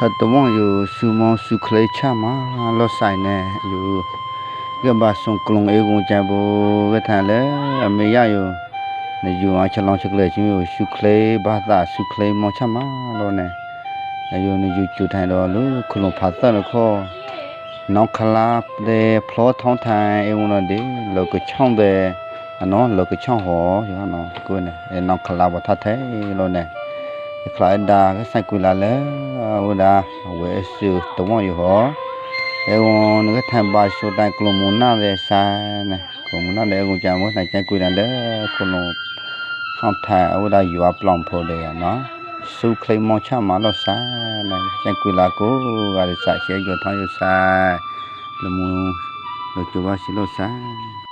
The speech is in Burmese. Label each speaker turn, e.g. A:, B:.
A: ဟတ်တဝမ်ယူဆူမောဆူခလေချာမာလောဆိုင်နေယူကဘာဆုံကလုံအေကုန်ချံဘောကထန်လေအမေရယူနေယူအချလောင်းချကလေချင်းယူဆူခလေဘာသာဆူခလေမောချမာလောနေနေယူနေယူချူထိုင်တော်လူခလုံဖာသတ်ခေါ်နောင်ခလာပြေဖလောထောင်းထိုင်အေကုန်တော်ဒီလောကချောင်းတဲ့အနော်လောကချောင်းဟောယောနော်ကိုနေနောင်ခလာဘာသတ်ထဲလောနေคลายดาใส่กุลาแล้วဝဒဝဲစုတဝရဟောဧဝံငကထံပါရှုတိုင်ကလမုနာလေစာနကလမုနာလေကိုကြမောနိုင်ကြွရလေခလုံးဖောက်ထာဝဒယူအပလောင်ဖို့လေနော်စုခလိမောချမလို့စာနိုင်ကြွလာကိုကလည်းစာရှဲရထောင်းရစာလမုလကျဝရှိလို့စာ